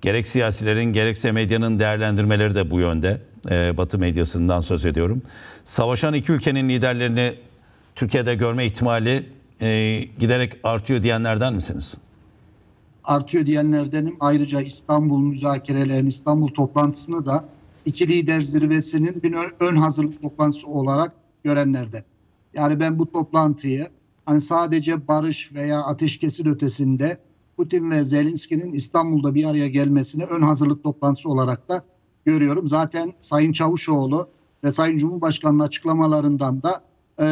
Gerek siyasilerin gerekse medyanın değerlendirmeleri de bu yönde. Ee, Batı medyasından söz ediyorum. Savaşan iki ülkenin liderlerini Türkiye'de görme ihtimali e, giderek artıyor diyenlerden misiniz? artıyor diyenlerdenim. Ayrıca İstanbul müzakerelerini, İstanbul toplantısını da iki lider zirvesinin bir ön hazırlık toplantısı olarak görenlerden. Yani ben bu toplantıyı hani sadece barış veya ateşkesin ötesinde Putin ve Zelenski'nin İstanbul'da bir araya gelmesine ön hazırlık toplantısı olarak da görüyorum. Zaten Sayın Çavuşoğlu ve Sayın Cumhurbaşkanı'nın açıklamalarından da e,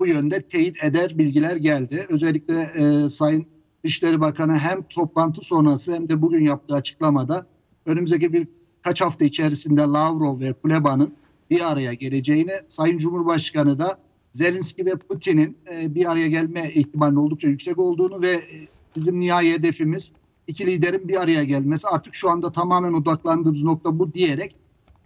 bu yönde teyit eder bilgiler geldi. Özellikle e, Sayın Dışişleri Bakanı hem toplantı sonrası hem de bugün yaptığı açıklamada önümüzdeki birkaç hafta içerisinde Lavrov ve Kuleba'nın bir araya geleceğini, Sayın Cumhurbaşkanı da Zelenski ve Putin'in e, bir araya gelme ihtimalinin oldukça yüksek olduğunu ve bizim nihai hedefimiz iki liderin bir araya gelmesi. Artık şu anda tamamen odaklandığımız nokta bu diyerek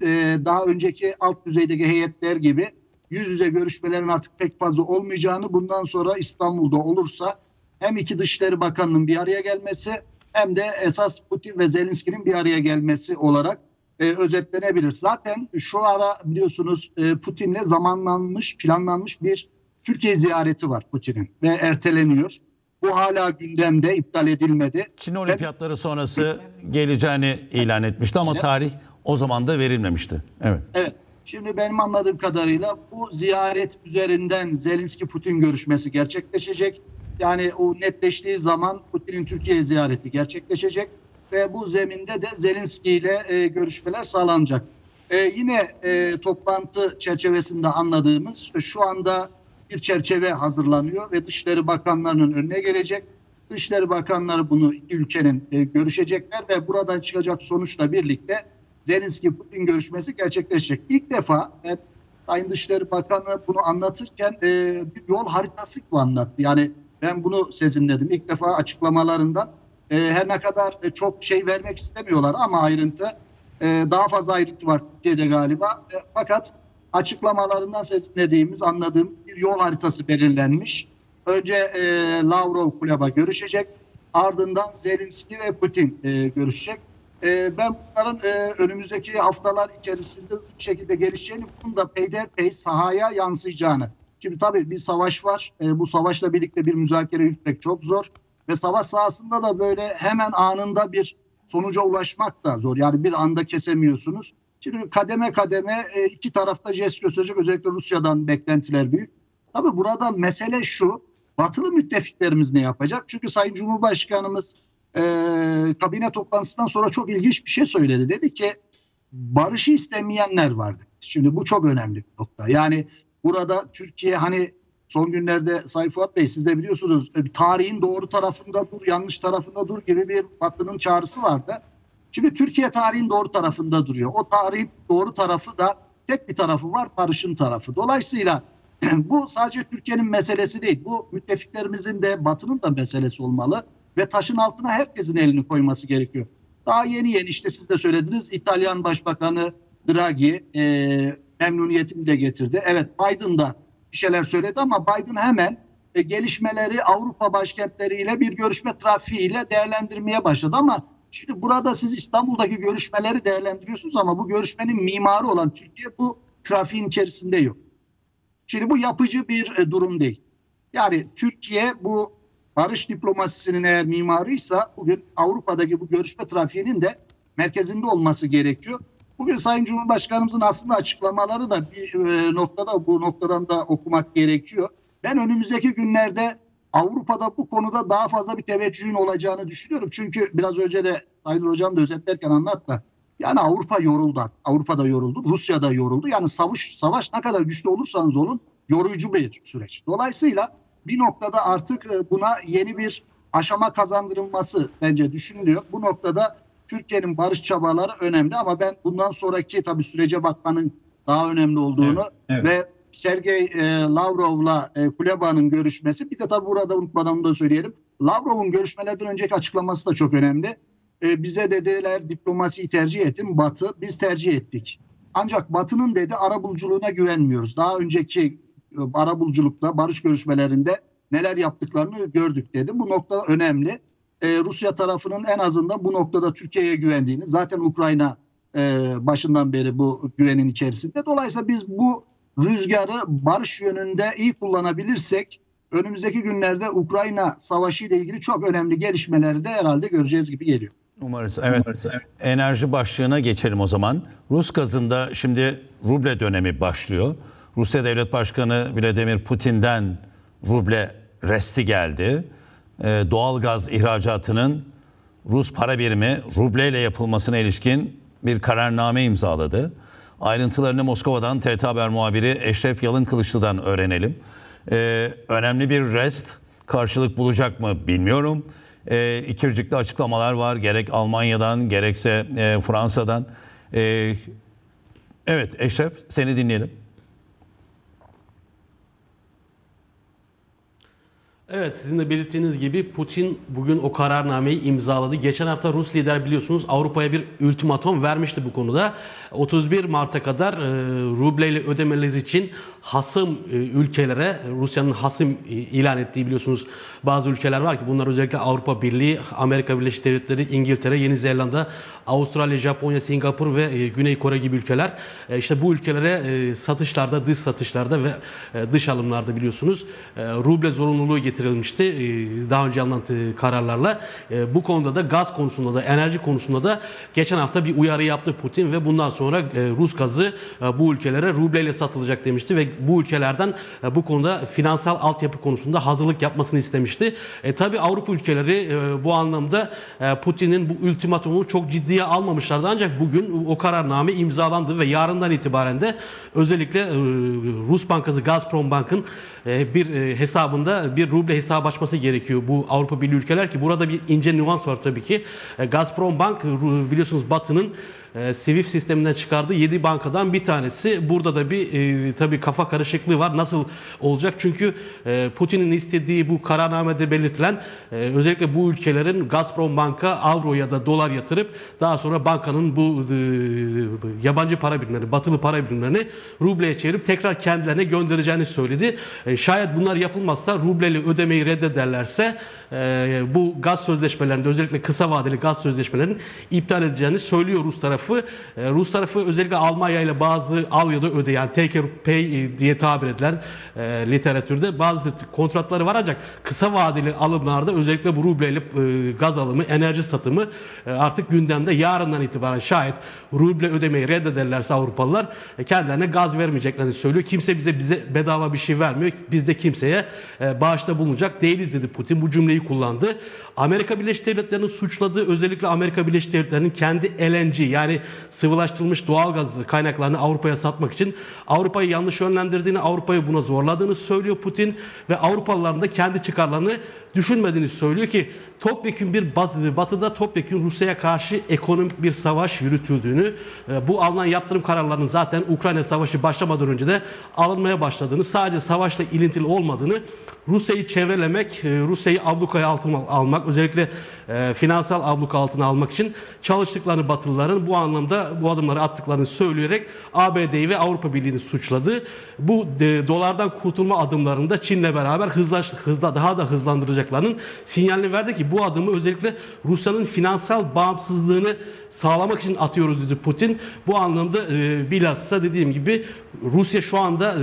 e, daha önceki alt düzeydeki heyetler gibi yüz yüze görüşmelerin artık pek fazla olmayacağını bundan sonra İstanbul'da olursa hem iki Dışişleri Bakanı'nın bir araya gelmesi hem de esas Putin ve Zelenski'nin bir araya gelmesi olarak e, özetlenebilir. Zaten şu ara biliyorsunuz e, Putin'le zamanlanmış, planlanmış bir Türkiye ziyareti var Putin'in ve erteleniyor. Bu hala gündemde, iptal edilmedi. Çin olimpiyatları sonrası geleceğini ilan etmişti ama tarih o zaman da verilmemişti. Evet. Evet. Şimdi benim anladığım kadarıyla bu ziyaret üzerinden Zelenski-Putin görüşmesi gerçekleşecek. Yani o netleştiği zaman Putin'in Türkiye ziyareti gerçekleşecek ve bu zeminde de Zelenski ile e, görüşmeler sağlanacak. E, yine e, toplantı çerçevesinde anladığımız e, şu anda bir çerçeve hazırlanıyor ve Dışişleri Bakanlarının önüne gelecek. Dışişleri Bakanları bunu ülkenin e, görüşecekler ve buradan çıkacak sonuçla birlikte Zelenski-Putin görüşmesi gerçekleşecek. İlk defa ben Sayın Dışişleri Bakanı bunu anlatırken e, bir yol haritası gibi anlattı. Yani ben bunu sezinledim. İlk defa açıklamalarında e, her ne kadar e, çok şey vermek istemiyorlar ama ayrıntı e, daha fazla ayrıntı var Türkiye'de galiba. E, fakat açıklamalarından sezinlediğimiz, anladığım bir yol haritası belirlenmiş. Önce e, Lavrov Kuleba görüşecek. Ardından Zelenski ve Putin e, görüşecek. E, ben bunların e, önümüzdeki haftalar içerisinde hızlı bir şekilde gelişeceğini, bunun da peyderpey sahaya yansıyacağını. Şimdi tabii bir savaş var. E, bu savaşla birlikte bir müzakere yürütmek çok zor. Ve savaş sahasında da böyle hemen anında bir sonuca ulaşmak da zor. Yani bir anda kesemiyorsunuz. Şimdi kademe kademe e, iki tarafta jest gösterecek. Özellikle Rusya'dan beklentiler büyük. Tabii burada mesele şu. Batılı müttefiklerimiz ne yapacak? Çünkü Sayın Cumhurbaşkanımız e, kabine toplantısından sonra çok ilginç bir şey söyledi. Dedi ki barışı istemeyenler vardı. Şimdi bu çok önemli bir nokta. Yani burada Türkiye hani son günlerde Sayın Fuat Bey siz de biliyorsunuz e, tarihin doğru tarafında dur, yanlış tarafında dur gibi bir Batı'nın çağrısı vardı. Şimdi Türkiye tarihin doğru tarafında duruyor. O tarihin doğru tarafı da tek bir tarafı var, barışın tarafı. Dolayısıyla bu sadece Türkiye'nin meselesi değil. Bu müttefiklerimizin de Batı'nın da meselesi olmalı ve taşın altına herkesin elini koyması gerekiyor. Daha yeni yeni işte siz de söylediniz İtalyan Başbakanı Draghi e, memnuniyetini de getirdi. Evet Biden da bir şeyler söyledi ama Biden hemen e, gelişmeleri Avrupa başkentleriyle bir görüşme trafiğiyle değerlendirmeye başladı ama şimdi burada siz İstanbul'daki görüşmeleri değerlendiriyorsunuz ama bu görüşmenin mimarı olan Türkiye bu trafiğin içerisinde yok. Şimdi bu yapıcı bir e, durum değil. Yani Türkiye bu barış diplomasisinin eğer mimarıysa bugün Avrupa'daki bu görüşme trafiğinin de merkezinde olması gerekiyor. Bugün Sayın Cumhurbaşkanımızın aslında açıklamaları da bir e, noktada bu noktadan da okumak gerekiyor. Ben önümüzdeki günlerde Avrupa'da bu konuda daha fazla bir teveccühün olacağını düşünüyorum. Çünkü biraz önce de Sayın Hocam da özetlerken anlattı. Yani Avrupa yoruldu. Avrupa'da yoruldu. Rusya'da yoruldu. Yani savaş, savaş ne kadar güçlü olursanız olun yorucu bir süreç. Dolayısıyla bir noktada artık e, buna yeni bir aşama kazandırılması bence düşünülüyor. Bu noktada Türkiye'nin barış çabaları önemli ama ben bundan sonraki tabii sürece bakmanın daha önemli olduğunu Evet, evet. ve Sergey e, Lavrov'la e, Kuleba'nın görüşmesi bir de tabii burada unutmadan da söyleyelim. Lavrov'un görüşmelerden önceki açıklaması da çok önemli. E, bize dediler diplomasiyi tercih ettim Batı biz tercih ettik. Ancak Batı'nın dedi arabuluculuğuna güvenmiyoruz. Daha önceki e, arabuluculukta barış görüşmelerinde neler yaptıklarını gördük dedi. Bu nokta önemli. e, Rusya tarafının en azından bu noktada Türkiye'ye güvendiğini zaten Ukrayna e, başından beri bu güvenin içerisinde. Dolayısıyla biz bu rüzgarı barış yönünde iyi kullanabilirsek önümüzdeki günlerde Ukrayna savaşı ile ilgili çok önemli gelişmeleri de herhalde göreceğiz gibi geliyor. Umarız. Evet. Enerji başlığına geçelim o zaman. Rus gazında şimdi ruble dönemi başlıyor. Rusya Devlet Başkanı Vladimir Putin'den ruble resti geldi. Ee, doğal gaz ihracatının Rus para birimi ruble ile yapılmasına ilişkin bir kararname imzaladı. Ayrıntılarını Moskova'dan TRT Haber muhabiri Eşref Yalın Kılıçlı'dan öğrenelim. Ee, önemli bir rest karşılık bulacak mı bilmiyorum. Ee, ikircikli açıklamalar var gerek Almanya'dan gerekse e, Fransa'dan. Ee, evet Eşref seni dinleyelim. Evet sizin de belirttiğiniz gibi Putin bugün o kararnameyi imzaladı. Geçen hafta Rus lider biliyorsunuz Avrupa'ya bir ultimatom vermişti bu konuda. 31 Mart'a kadar e, rubleyle ödemeleri için hasım e, ülkelere Rusya'nın hasım e, ilan ettiği biliyorsunuz bazı ülkeler var ki bunlar özellikle Avrupa Birliği, Amerika Birleşik Devletleri, İngiltere, Yeni Zelanda, Avustralya, Japonya, Singapur ve e, Güney Kore gibi ülkeler. İşte bu ülkelere satışlarda, dış satışlarda ve dış alımlarda biliyorsunuz ruble zorunluluğu getirilmişti daha önce alınan kararlarla. Bu konuda da gaz konusunda da enerji konusunda da geçen hafta bir uyarı yaptı Putin ve bundan sonra Rus gazı bu ülkelere rubleyle satılacak demişti ve bu ülkelerden e, bu konuda finansal altyapı konusunda hazırlık yapmasını istemişti. E, tabi Avrupa ülkeleri e, bu anlamda e, Putin'in bu ultimatumunu çok ciddiye almamışlardı ancak bugün o kararname imzalandı ve yarından itibaren de özellikle Rus Bankası Gazprom Bank'ın bir hesabında bir ruble hesabı açması gerekiyor bu Avrupa Birliği ülkeler ki burada bir ince nüans var tabii ki. Gazprom Bank biliyorsunuz Batı'nın e, Swift sisteminden çıkardığı 7 bankadan bir tanesi. Burada da bir e, tabii kafa karışıklığı var. Nasıl olacak? Çünkü e, Putin'in istediği bu kararnamede belirtilen e, özellikle bu ülkelerin Gazprom Bank'a avro ya da dolar yatırıp daha sonra bankanın bu e, yabancı para birimlerini, batılı para birimlerini rubleye çevirip tekrar kendilerine göndereceğini söyledi. E, şayet bunlar yapılmazsa rubleyle ödemeyi reddederlerse e, bu gaz sözleşmelerinde özellikle kısa vadeli gaz sözleşmelerinin iptal edeceğini söylüyor Rus tarafı. E, Rus tarafı özellikle Almanya ile bazı al ya da öde yani take or pay e, diye tabir edilen e, literatürde bazı kontratları var ancak kısa vadeli alımlarda özellikle bu rubleyle e, gaz alımı, enerji satımı e, artık gündemde yarından itibaren şayet ruble ödemeyi reddederlerse Avrupalılar e, kendilerine gaz vermeyeceklerini söylüyor. Kimse bize bize bedava bir şey vermiyor. Biz de kimseye e, bağışta bulunacak değiliz dedi Putin. Bu cümleyi kullandı. Amerika Birleşik Devletleri'nin suçladığı özellikle Amerika Birleşik Devletleri'nin kendi LNG yani sıvılaştırılmış doğal gaz kaynaklarını Avrupa'ya satmak için Avrupa'yı yanlış yönlendirdiğini, Avrupa'yı buna zorladığını söylüyor Putin ve Avrupalıların da kendi çıkarlarını düşünmediğini söylüyor ki topyekun bir batı, batıda topyekun Rusya'ya karşı ekonomik bir savaş yürütüldüğünü, e, bu alınan yaptırım kararlarının zaten Ukrayna savaşı başlamadan önce de alınmaya başladığını, sadece savaşla ilintili olmadığını, Rusya'yı çevrelemek, e, Rusya'yı ablukaya altına almak, özellikle e, finansal abluka altına almak için çalıştıklarını Batılıların bu anlamda bu adımları attıklarını söyleyerek ABD'yi ve Avrupa Birliği'ni suçladı. Bu e, dolardan kurtulma adımlarını da Çin'le beraber hızlaş, hızla daha da hızlandıracaklarının sinyalini verdi ki bu adımı özellikle Rusya'nın finansal bağımsızlığını sağlamak için atıyoruz dedi Putin. Bu anlamda e, bilhassa dediğim gibi Rusya şu anda e,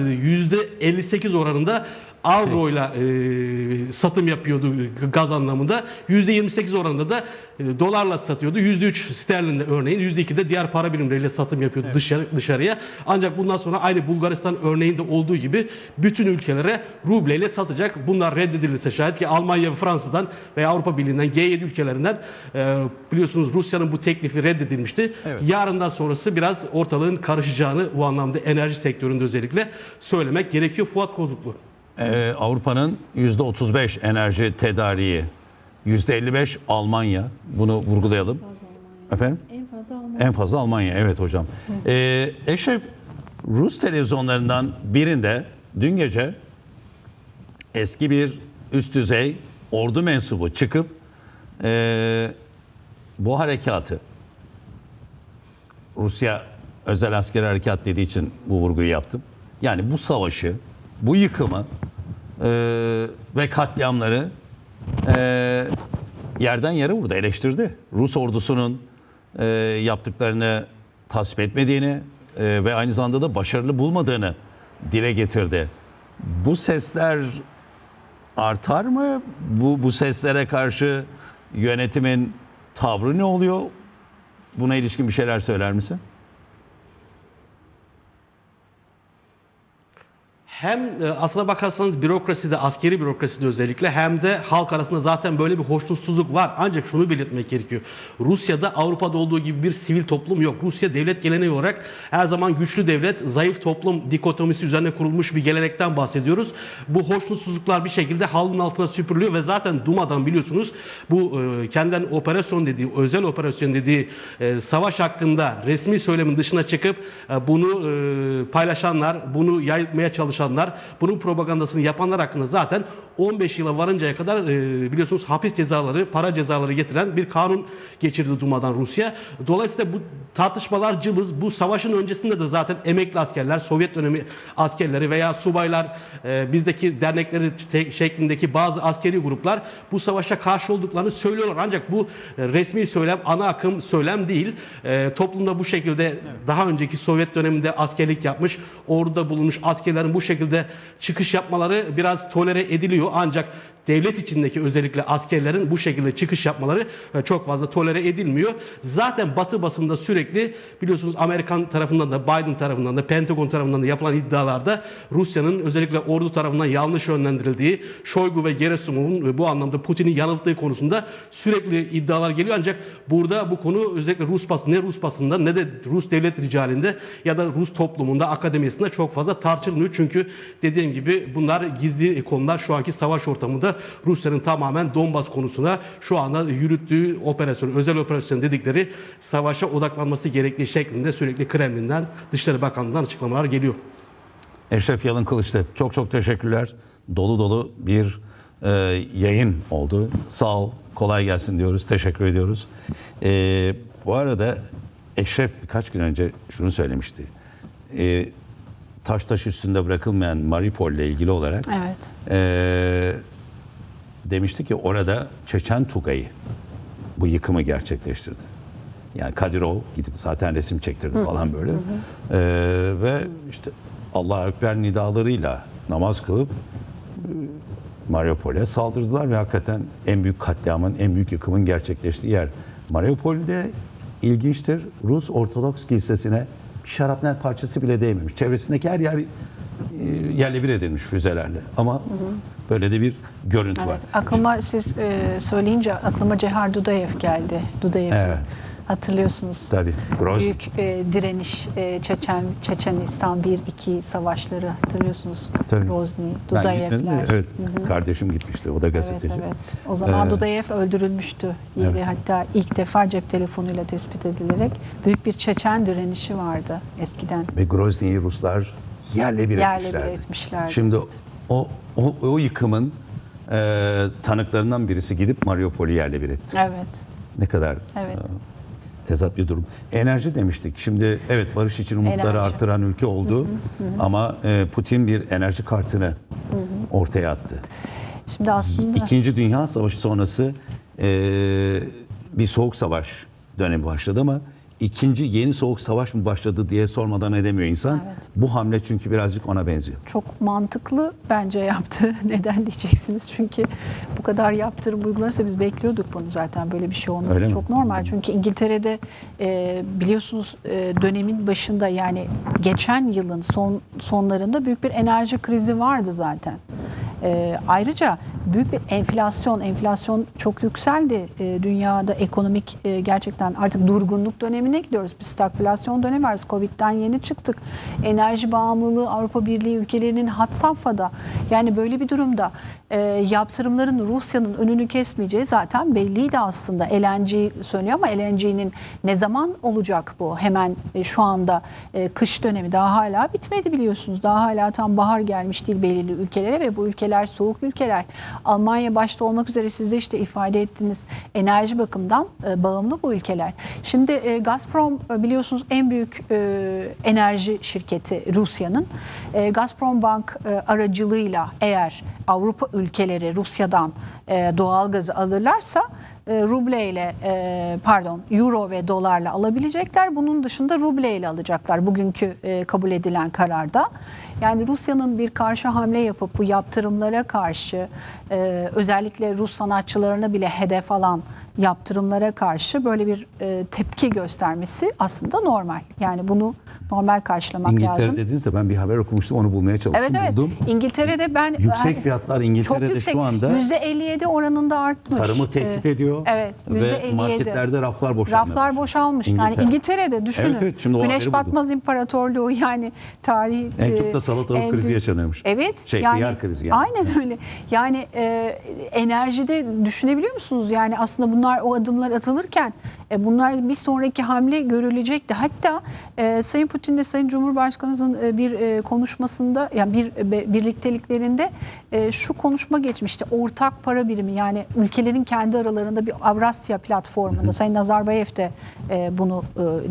%58 oranında avroyla e, satım yapıyordu gaz anlamında. %28 oranında da e, dolarla satıyordu. %3 sterlinle örneğin, %2 de diğer para birimleriyle satım yapıyordu dışarı, dışarıya. Ancak bundan sonra aynı Bulgaristan örneğinde olduğu gibi bütün ülkelere rubleyle satacak. Bunlar reddedilirse şayet ki Almanya ve Fransa'dan veya Avrupa Birliği'nden G7 ülkelerinden e, biliyorsunuz Rusya'nın bu teklifi reddedilmişti. Evet. Yarından sonrası biraz ortalığın karışacağını bu anlamda enerji sektöründe özellikle söylemek gerekiyor. Fuat Kozuklu. Ee, Avrupa'nın %35 enerji tedariği, %55 Almanya. Bunu vurgulayalım. Efendim? En fazla Almanya. En fazla Almanya. Evet hocam. Ee, Eşref, Rus televizyonlarından birinde dün gece eski bir üst düzey ordu mensubu çıkıp ee, bu harekatı Rusya özel askeri harekat dediği için bu vurguyu yaptım. Yani bu savaşı, bu yıkımı ee, ve katliamları ee, yerden yere vurdu, eleştirdi. Rus ordusunun e, yaptıklarını tasvip etmediğini e, ve aynı zamanda da başarılı bulmadığını dile getirdi. Bu sesler artar mı? Bu, bu seslere karşı yönetimin tavrı ne oluyor? Buna ilişkin bir şeyler söyler misin? Hem e, aslına bakarsanız bürokraside, askeri bürokraside özellikle hem de halk arasında zaten böyle bir hoşnutsuzluk var. Ancak şunu belirtmek gerekiyor. Rusya'da Avrupa'da olduğu gibi bir sivil toplum yok. Rusya devlet geleneği olarak her zaman güçlü devlet, zayıf toplum dikotomisi üzerine kurulmuş bir gelenekten bahsediyoruz. Bu hoşnutsuzluklar bir şekilde halının altına süpürülüyor ve zaten Duma'dan biliyorsunuz bu e, kendinden operasyon dediği, özel operasyon dediği e, savaş hakkında resmi söylemin dışına çıkıp bunu paylaşanlar, bunu yayılmaya çalışanlar, bunun propagandasını yapanlar hakkında zaten 15 yıla varıncaya kadar e, biliyorsunuz hapis cezaları, para cezaları getiren bir kanun geçirdi Duma'dan Rusya. Dolayısıyla bu tartışmalar cılız. Bu savaşın öncesinde de zaten emekli askerler, Sovyet dönemi askerleri veya subaylar, e, bizdeki dernekleri şeklindeki bazı askeri gruplar bu savaşa karşı olduklarını söylüyorlar. Ancak bu e, resmi söylem, ana akım söylem değil. E, toplumda bu şekilde daha önceki Sovyet döneminde askerlik yapmış, orduda bulunmuş askerlerin bu şekilde çıkış yapmaları biraz tolere ediliyor. Ancak devlet içindeki özellikle askerlerin bu şekilde çıkış yapmaları e, çok fazla tolere edilmiyor. Zaten Batı basında sürekli biliyorsunuz Amerikan tarafından da Biden tarafından da Pentagon tarafından da yapılan iddialarda Rusya'nın özellikle ordu tarafından yanlış yönlendirildiği, Shoigu ve Gerasimov'un bu anlamda Putin'i yanılttığı konusunda sürekli iddialar geliyor. Ancak burada bu konu özellikle Rus basın ne Rus basında ne de Rus devlet ricalinde ya da Rus toplumunda, akademisinde çok fazla tartışılmıyor. Çünkü dediğim gibi bunlar gizli konular şu anki savaş ortamında Rusya'nın tamamen Donbas konusuna şu anda yürüttüğü operasyon, özel operasyon dedikleri savaşa odaklanması gerektiği şeklinde sürekli Kremlin'den, Dışişleri Bakanlığı'ndan açıklamalar geliyor. Eşref Yalın Kılıçlı çok çok teşekkürler. Dolu dolu bir e, yayın oldu. Sağ ol, kolay gelsin diyoruz. Teşekkür ediyoruz. E, bu arada Eşref birkaç gün önce şunu söylemişti. E, taş taş üstünde bırakılmayan Mariupol ile ilgili olarak Evet. e, demişti ki orada Çeçen Tugay'ı bu yıkımı gerçekleştirdi. Yani Kadirov gidip zaten resim çektirdi falan böyle. E, ve işte Allah Ekber nidalarıyla namaz kılıp e, Mariupol'e saldırdılar ve hakikaten en büyük katliamın, en büyük yıkımın gerçekleştiği yer. Mariupol'de ilginçtir. Rus Ortodoks Kilisesi'ne şarapnel parçası bile değmemiş. Çevresindeki her yer yerle bir edilmiş füzelerle. Ama böyle de bir görüntü var. Evet. Aklıma siz e, söyleyince aklıma Cehar Dudayev geldi. Dudayev. Evet. Hatırlıyorsunuz. Tabii. Grozny. Büyük e, direniş e, Çeçen Çeçenistan 1-2 savaşları hatırlıyorsunuz. Tabii. Dudayevler. evet. Kardeşim gitmişti. O da Evet, gazeteci. evet. O zaman Ee, Dudayev öldürülmüştü. Evet. Ve Hatta ilk defa cep telefonuyla tespit edilerek büyük bir Çeçen direnişi vardı eskiden. Ve Grozny'yi Ruslar yerle bir Yerle bir etmişlerdi. etmişlerdi, Şimdi evet. o, o, o yıkımın e, tanıklarından birisi gidip Mariupol'ü yerle bir etti. Evet. Ne kadar Evet. e, tezat bir durum. Enerji demiştik. Şimdi evet barış için umutları Enerji. artıran ülke oldu. Ama e, Putin bir enerji kartını ortaya attı. Şimdi aslında İkinci Dünya Savaşı sonrası e, bir soğuk savaş dönemi başladı ama ikinci yeni soğuk savaş mı başladı diye sormadan edemiyor insan. Evet. Bu hamle çünkü birazcık ona benziyor. çok mantıklı bence yaptı. Neden diyeceksiniz? Çünkü bu kadar yaptırım uygulanırsa biz bekliyorduk bunu zaten böyle bir şey olması Öyle mi? çok normal. Çünkü İngiltere'de e, biliyorsunuz e, dönemin başında yani geçen yılın son sonlarında büyük bir enerji krizi vardı zaten. E, ayrıca büyük bir enflasyon, enflasyon çok yükseldi. E, dünyada ekonomik e, gerçekten artık durgunluk dönemine gidiyoruz. Bir stagflasyon dönemi var. Covid'den yeni çıktık. Enerji bağımlılığı Avrupa Birliği ülkelerinin had safhada. Yani böyle bir durumda e, yaptırımların Rusya'nın önünü kesmeyeceği zaten belliydi aslında. LNG söylüyor ama LNG'nin ne zaman olacak bu? Hemen e, şu anda e, kış dönemi daha hala bitmedi biliyorsunuz. Daha hala tam bahar gelmiş değil belirli ülkelere ve bu ülkeler soğuk ülkeler. Almanya başta olmak üzere siz de işte ifade ettiğiniz enerji bakımından e, bağımlı bu ülkeler. Şimdi e, Gazprom e, biliyorsunuz en büyük e, enerji şirketi Rusya'nın. E, Gazprom Bank e, aracılığıyla eğer Avrupa ülkeleri Rusya'dan e, doğal gazı alırlarsa ruble ile e, pardon euro ve dolarla alabilecekler. Bunun dışında ruble ile alacaklar bugünkü e, kabul edilen kararda. Yani Rusya'nın bir karşı hamle yapıp bu yaptırımlara karşı e, özellikle Rus sanatçılarını bile hedef alan yaptırımlara karşı böyle bir e, tepki göstermesi aslında normal. Yani bunu normal karşılamak İngiltere lazım. dediniz de ben bir haber okumuştum onu bulmaya çalıştım. Evet evet. Buldum. İngiltere'de ben Yüksek yani fiyatlar İngiltere'de çok yüksek. şu anda %57 oranında artmış. tarımı tehdit Ee, ediyor. Evet. Ve %57. marketlerde raflar boşalmaya Raflar boşalmış. Yani İngiltere. İngiltere'de düşünün. Evet, evet, şimdi Güneş batmaz imparatorluğu yani tarihi En çok da e, salatalık en krizi yaşanıyormuş. Evet. Şey, yani, hıyar krizi yani. Aynen öyle. Yani e, enerjide düşünebiliyor musunuz? Yani aslında bunlar o adımlar atılırken e, bunlar bir sonraki hamle görülecekti. Hatta e, Sayın Putin de Sayın Cumhurbaşkanımızın e, bir e, konuşmasında yani bir e, birlikteliklerinde e, şu konuşma geçmişti. Ortak para birimi yani ülkelerin kendi aralarında bir Avrasya platformunda Sayın Nazarbayev de e, bunu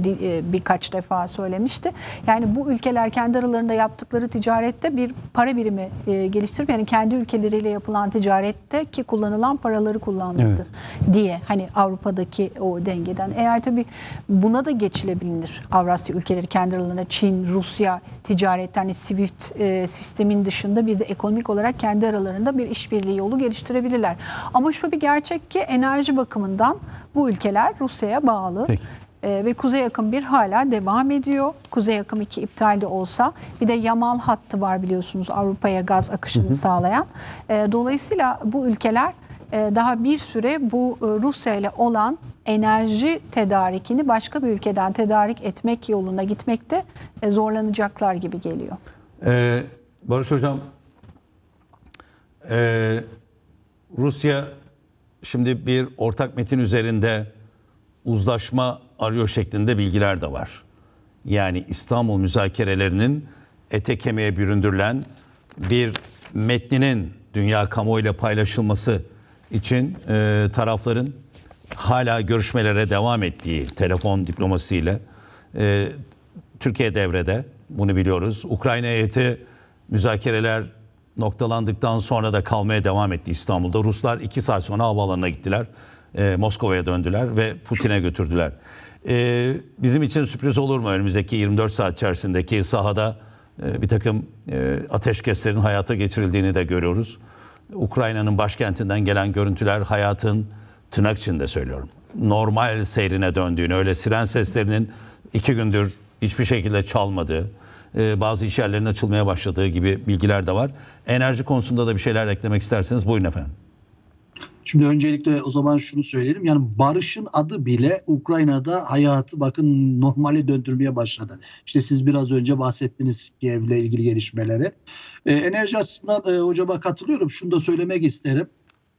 e, e, birkaç defa söylemişti. Yani bu ülkeler kendi aralarında yaptıkları ticarette bir para birimi e, geliştirip yani kendi ülkeleriyle yapılan ticarette ki kullanılan paraları kullanması diye hani Avrupa'daki o dengeden. Eğer tabii buna da geçilebilir. Avrasya ülkeleri kendi aralarında Çin, Rusya ticarette hani SWIFT e, sistemin dışında bir de ekonomik olarak kendi aralarında bir işbirliği yolu geliştirebilirler. Ama şu bir gerçek ki enerji bakımından bu ülkeler Rusya'ya bağlı. Peki. Ee, ve Kuzey Akım 1 hala devam ediyor. Kuzey Akım 2 iptal de olsa bir de Yamal hattı var biliyorsunuz Avrupa'ya gaz akışını sağlayan. Ee, dolayısıyla bu ülkeler e, daha bir süre bu e, Rusya ile olan enerji tedarikini başka bir ülkeden tedarik etmek yoluna gitmekte e, zorlanacaklar gibi geliyor. Ee, Barış Hocam, ee, Rusya şimdi bir ortak metin üzerinde uzlaşma arıyor şeklinde bilgiler de var. Yani İstanbul müzakerelerinin ete kemiğe büründürülen bir metninin dünya kamuoyuyla paylaşılması için ee, tarafların hala görüşmelere devam ettiği telefon diplomasisiyle ee, Türkiye devrede bunu biliyoruz. Ukrayna heyeti müzakereler noktalandıktan sonra da kalmaya devam etti İstanbul'da. Ruslar iki saat sonra havaalanına gittiler. Ee, Moskova'ya döndüler ve Putin'e götürdüler. Ee, bizim için sürpriz olur mu önümüzdeki 24 saat içerisindeki sahada e, bir takım e, ateşkeslerin hayata geçirildiğini de görüyoruz. Ukrayna'nın başkentinden gelen görüntüler hayatın tırnak içinde söylüyorum. Normal seyrine döndüğünü, öyle siren seslerinin iki gündür hiçbir şekilde çalmadığı, e, bazı iş yerlerinin açılmaya başladığı gibi bilgiler de var. Enerji konusunda da bir şeyler eklemek isterseniz buyurun efendim. Şimdi öncelikle o zaman şunu söyleyelim. Yani barışın adı bile Ukrayna'da hayatı bakın normale döndürmeye başladı. İşte siz biraz önce bahsettiniz Kiev'le ilgili gelişmeleri. Ee, enerji açısından e, hocama katılıyorum. Şunu da söylemek isterim.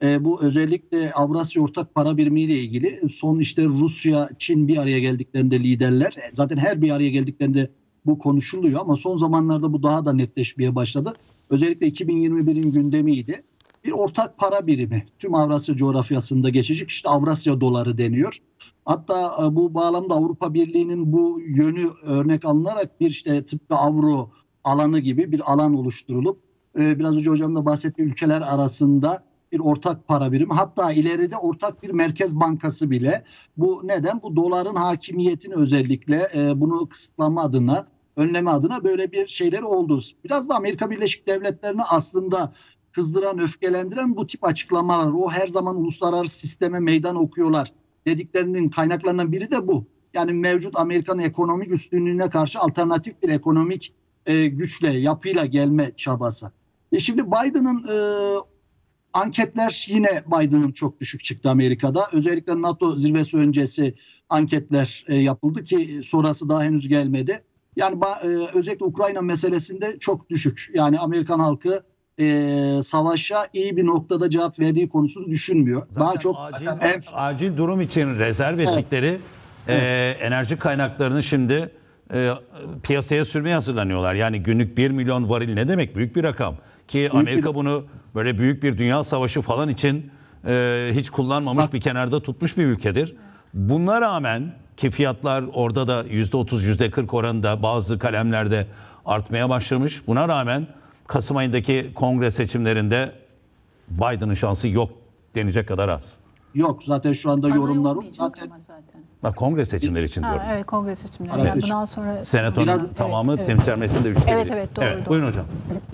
E, bu özellikle Avrasya Ortak Para Birimi ile ilgili son işte Rusya, Çin bir araya geldiklerinde liderler e, zaten her bir araya geldiklerinde bu konuşuluyor ama son zamanlarda bu daha da netleşmeye başladı. Özellikle 2021'in gündemiydi bir ortak para birimi tüm Avrasya coğrafyasında geçecek. İşte Avrasya doları deniyor. Hatta e, bu bağlamda Avrupa Birliği'nin bu yönü örnek alınarak bir işte tıpkı avro alanı gibi bir alan oluşturulup e, biraz önce hocam da bahsettiği ülkeler arasında bir ortak para birimi hatta ileride ortak bir merkez bankası bile bu neden bu doların hakimiyetini özellikle e, bunu kısıtlama adına önleme adına böyle bir şeyler oldu. Biraz da Amerika Birleşik Devletleri'ni aslında kızdıran, öfkelendiren bu tip açıklamalar. O her zaman uluslararası sisteme meydan okuyorlar dediklerinin kaynaklarından biri de bu. Yani mevcut Amerikan ekonomik üstünlüğüne karşı alternatif bir ekonomik e, güçle, yapıyla gelme çabası. E şimdi Biden'ın e, anketler yine Biden'ın çok düşük çıktı Amerika'da. Özellikle NATO zirvesi öncesi anketler e, yapıldı ki sonrası daha henüz gelmedi. Yani e, özellikle Ukrayna meselesinde çok düşük. Yani Amerikan halkı e, savaşa iyi bir noktada cevap verdiği konusunu düşünmüyor. Daha Zaten çok acil, en- acil durum için rezerv ettikleri e, enerji kaynaklarını şimdi e, piyasaya sürmeye hazırlanıyorlar. Yani günlük 1 milyon varil ne demek? Büyük bir rakam. Ki Amerika bir- bunu böyle büyük bir dünya savaşı falan için e, hiç kullanmamış Zat- bir kenarda tutmuş bir ülkedir. Buna rağmen ki fiyatlar orada da %30 %40 oranında bazı kalemlerde artmaya başlamış. Buna rağmen Kasım ayındaki kongre seçimlerinde Biden'ın şansı yok denecek kadar az. Yok zaten şu anda Aday yorumlar olmayacak zaten ama zaten. Bak kongre seçimleri için diyorum. Ha, evet kongre seçimleri. Ara Yani seçim. bundan sonra Senatonun Biraz- tamamı Evet, temsil meclisinde üçte Evet, biri. evet, doğru, doğru. Buyurun hocam.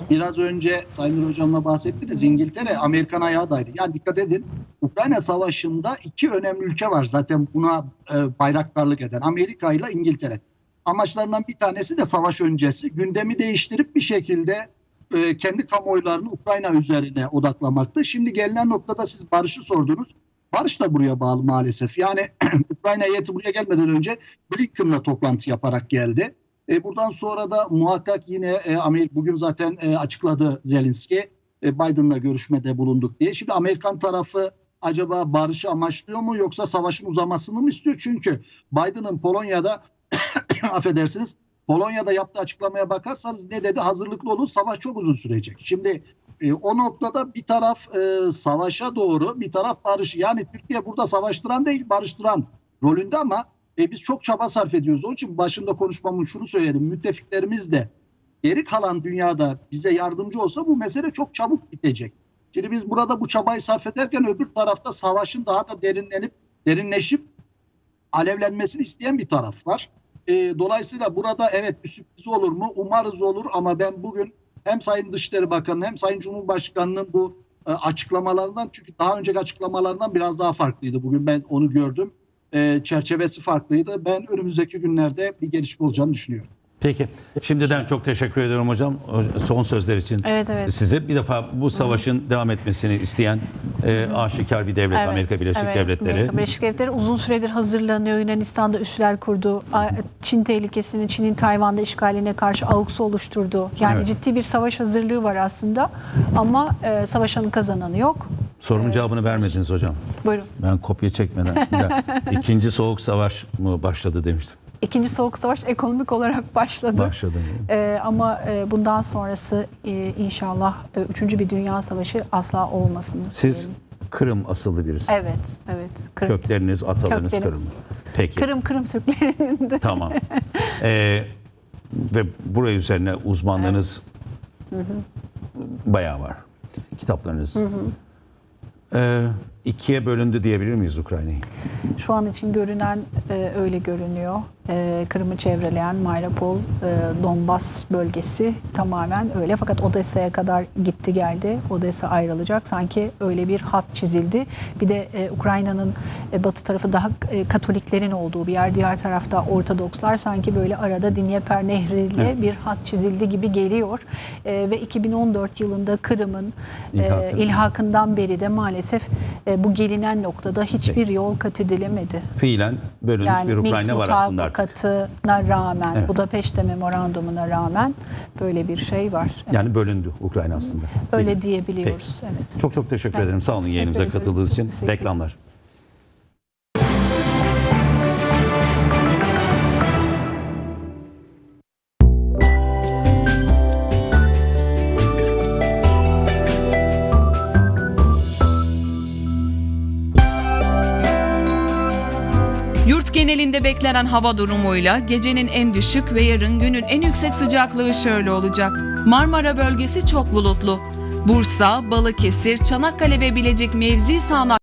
biraz önce Sayın Nur Hocam'la bahsettiniz. İngiltere Amerikan ayağındaydı. Yani dikkat edin Ukrayna Savaşı'nda iki önemli ülke var zaten buna e, bayraktarlık eden. Amerika ile İngiltere. Amaçlarından bir tanesi de savaş öncesi gündemi değiştirip bir şekilde e, kendi kamuoylarını Ukrayna üzerine odaklamaktı. Şimdi gelinen noktada siz barışı sordunuz. Barış da buraya bağlı maalesef. Yani Ukrayna heyeti buraya gelmeden önce Blinken'la toplantı yaparak geldi. E, buradan sonra da muhakkak yine e, Amerika bugün zaten e, açıkladı Zelenski e, Biden'la görüşmede bulunduk diye. Şimdi Amerikan tarafı acaba barışı amaçlıyor mu yoksa savaşın uzamasını mı istiyor? Çünkü Biden'ın Polonya'da affedersiniz Polonya'da yaptığı açıklamaya bakarsanız ne dedi? Hazırlıklı olun savaş çok uzun sürecek. Şimdi e, o noktada bir taraf e, savaşa doğru bir taraf barış. Yani Türkiye burada savaştıran değil barıştıran rolünde ama e, biz çok çaba sarf ediyoruz. Onun için başında konuşmamın şunu söyledim. Müttefiklerimiz de geri kalan dünyada bize yardımcı olsa bu mesele çok çabuk bitecek. Şimdi biz burada bu çabayı sarf ederken öbür tarafta savaşın daha da derinlenip derinleşip alevlenmesini isteyen bir taraf var. E, dolayısıyla burada evet bir sürpriz olur mu? Umarız olur ama ben bugün hem Sayın Dışişleri Bakanı hem Sayın Cumhurbaşkanı'nın bu e, açıklamalarından çünkü daha önceki açıklamalarından biraz daha farklıydı. Bugün ben onu gördüm. E, çerçevesi farklıydı. Ben önümüzdeki günlerde bir gelişme olacağını düşünüyorum. Peki. Şimdiden çok teşekkür ediyorum hocam. Son sözler için. Evet, evet. Size bir defa bu savaşın devam etmesini isteyen e, aşikar bir devlet Evet, Amerika Birleşik evet. Devletleri. Amerika Birleşik Devletleri uzun süredir hazırlanıyor. Yunanistan'da üsler kurdu. Çin tehlikesini, Çin'in Tayvan'da işgaline karşı AUKUS'u oluşturdu. Yani Evet. ciddi bir savaş hazırlığı var aslında. Ama e, savaşanın kazananı yok. Sorumun cevabını vermediniz hocam. Buyurun. Ben kopya çekmeden. İkinci soğuk savaş mı başladı demiştim. İkinci Soğuk Savaş ekonomik olarak başladı. Başladı. E, ama e, bundan sonrası e, inşallah e, üçüncü bir dünya savaşı asla olmasın. Siz diyelim. Kırım asıllı birisi. Evet, evet. Kırım, Kökleriniz, atalarınız Köklerimiz. Kırımlı. Peki. Kırım, Kırım Türklerinin de. Tamam. Ee, ve buraya üzerine uzmanlığınız bayağı var. Kitaplarınız. Ee, ikiye bölündü diyebilir miyiz Ukrayna'yı? Şu an için görünen e, öyle görünüyor. E, Kırım'ı çevreleyen Mariupol, e, Donbas bölgesi tamamen öyle. Fakat Odessa'ya kadar gitti geldi. Odessa ayrılacak. Sanki öyle bir hat çizildi. Bir de e, Ukrayna'nın e, batı tarafı daha e, Katoliklerin olduğu bir yer. Diğer tarafta Ortodokslar sanki böyle arada Dnieper Nehri'yle Evet. bir hat çizildi gibi geliyor. E, ve 2014 yılında Kırım'ın e, İlhakı. ilhakından beri de maalesef e, bu gelinen noktada hiçbir yol kat edilemedi. Fiilen bölünmüş Yani bir Ukrayna var aslında artık. mutabakatına rağmen, Evet. Budapeşte memorandumuna rağmen böyle bir şey var. Evet, Yani bölündü Ukrayna aslında. öyle Fiilen. diyebiliyoruz. Evet. Çok çok teşekkür Ben ederim. Sağ olun yayınımıza katıldığınız için. Reklamlar. Genelinde beklenen hava durumuyla gecenin en düşük ve yarın günün en yüksek sıcaklığı şöyle olacak. Marmara bölgesi çok bulutlu. Bursa, Balıkesir, Çanakkale ve Bilecik mevzi sağanak